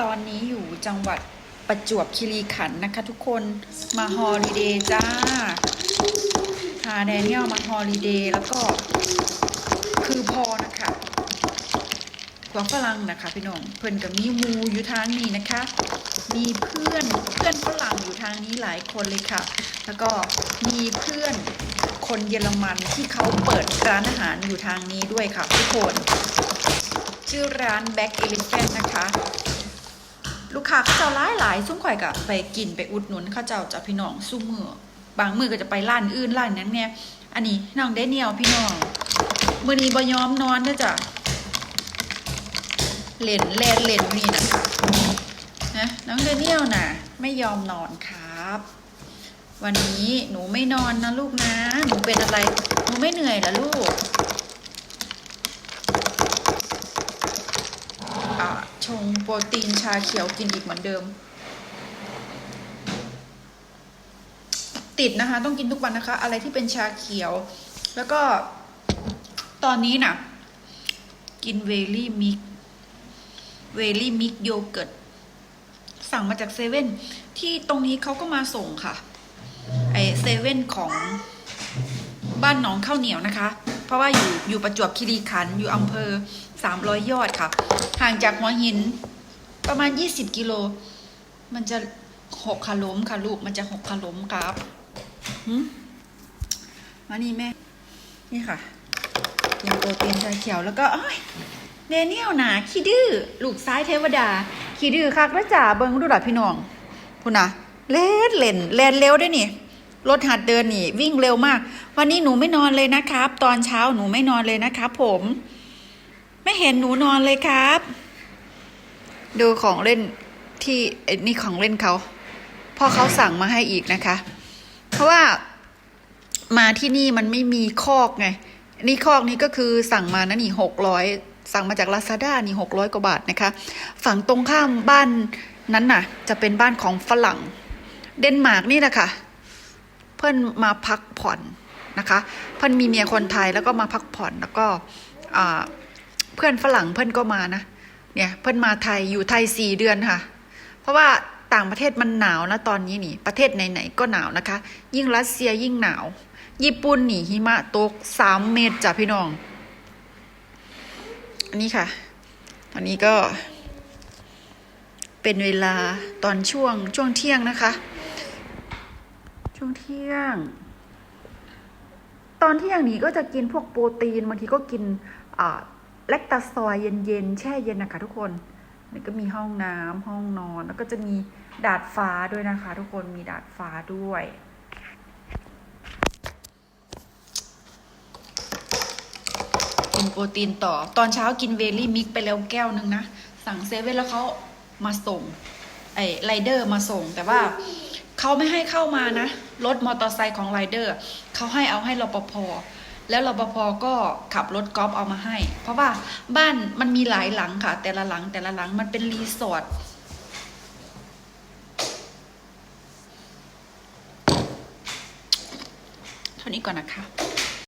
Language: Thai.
ตอนนี้อยู่จังหวัดประจวบคีรีขันธ์นะคะ ทุกคนมาฮอลิเดย์จ้าพาแดเนียลมาฮอลิเดย์แล้วก็คือพอนะคะกว่าฝรั่งนะคะพี่น้องเพื่อนกับมีมูอยู่ทางนี้นะคะ มีเพื่อนเพื่อนฝรั่งอยู่ทางนี้หลายคนเลยค่ะ แล้วก็มีเพื่อนคนเยอรมันที่เขาเปิดร้านอาหารอยู่ทางนี้ด้วยค่ะทุกคน ชื่อร้าน Back Elephant นะคะ ลูกค้าเขาเจ้าหลายหลายซุ้มข่อยกับไปกินไปอุดหนุนเขาเจ้าจะพี่น้องซุ้มมือบางมือก็จะไปร้านอื่นร้านนั้นเนี่ยอันนี้น้องได้เนียวพี่น้องมือนี้บยอมนอนเด้อจ้ะเล่นแลนเล่นอยู่นี่นะคะนะน้องเดเนียลน่ะไม่ยอมนอนครับ วันนี้หนูไม่นอนนะลูกนะ หนูเป็นอะไร หนูไม่เหนื่อยเหรอลูก อะ ชงโปรตีนชาเขียวกินอีกเหมือนเดิม ติดนะคะ ต้องกินทุกวันนะคะ อะไรที่เป็นชาเขียว แล้วก็ตอนนี้น่ะ กินเวลี่มิกเวลี่มิกโยเกิร์ตสั่งมาจากเซเว่นที่ตรงนี้เขาก็มาส่งค่ะ ไอเซเว่นของบ้านหนองข้าวเหนียวนะคะ เพราะว่าอยู่อยู่ประจวบคีรีขันธ์อยู่อำเภอ สามร้อยยอดค่ะ ห่างจากหัวหินประมาณยี่สิบกิโล มันจะหกขาล้มค่ะลูก มันจะหกขาล้มครับมานี่แม่ นี่ค่ะยาโปรตีนชาเขียวแล้วก็อ้ยเดเนียลนะขี้ดื้อลูกซ้ายเทวดา ขี้ดื้อคักแล้วจ่าเบิงดูดับพี่น้องคุณนะเล่นเล่นเล่นเร็วด้วยนี่รถหัดเดินนี่ วิ่งเร็วมาก วันนี้หนูไม่นอนเลยนะครับ ตอนเช้าหนูไม่นอนเลยนะครับผม ไม่เห็นหนูนอนเลยครับ ดูของเล่นที่นี่ของเล่นเขาพ่อเขาสั่งมาให้อีกนะคะ เพราะว่ามาที่นี่มันไม่มีคอกไง นี่คอกนี้ก็คือสั่งมานะนี่หกร้อยสั่งมาจากลาซาด้านี่หกร้อยกว่าบาทนะคะ ฝั่งตรงข้ามบ้านนั้นน่ะ จะเป็นบ้านของฝรั่ง เดนมาร์กนี่แหละค่ะ เพื่อนมาพักผ่อนนะคะ เพื่อนมีเมียคนไทยแล้วก็มาพักผ่อนแล้วก็อ่า เพื่อนฝรั่งเพื่อนก็มานะ เนี่ยเพื่อนมาไทยอยู่ไทยสี่เดือนค่ะ เพราะว่าต่างประเทศมันหนาวนะตอนนี้นี่ ประเทศไหนๆก็หนาวนะคะ ยิ่งรัสเซียยิ่งหนาว ญี่ปุ่นนี่หิมะตกสามเมตรจ้ะพี่น้อง อันนี้ค่ะ ตอนนี้ก็ เป็นเวลาตอนช่วงช่วงเที่ยงนะคะ ช่วงเที่ยง ตอนเที่ยงนี้ก็จะกินพวกโปรตีนบางทีก็กินอ่า แลคตาซอยเย็นๆ แช่เย็นนะคะทุกคนนี่ก็มีห้องน้ำห้องนอน แล้วก็จะมีดาดฟ้าด้วยนะคะ ทุกคนมีดาดฟ้าด้วย กินโปรตีนต่อ ตอนเช้ากินเวลี่มิกไปแล้วแก้วหนึ่งนะ สั่งเซเว่นแล้วเขามาส่ง ไอ้ไรเดอร์มาส่ง แต่ว่าเขาไม่ให้เข้ามานะ รถมอเตอร์ไซค์ของไรเดอร์เขาให้เอาให้รปภ แล้วรปภก็ขับรถกอล์ฟเอามาให้ เพราะว่าบ้านมันมีหลายหลังค่ะ แต่ละหลังแต่ละหลังมันเป็นรีสอร์ทเท่านี้ก่อนนะคะ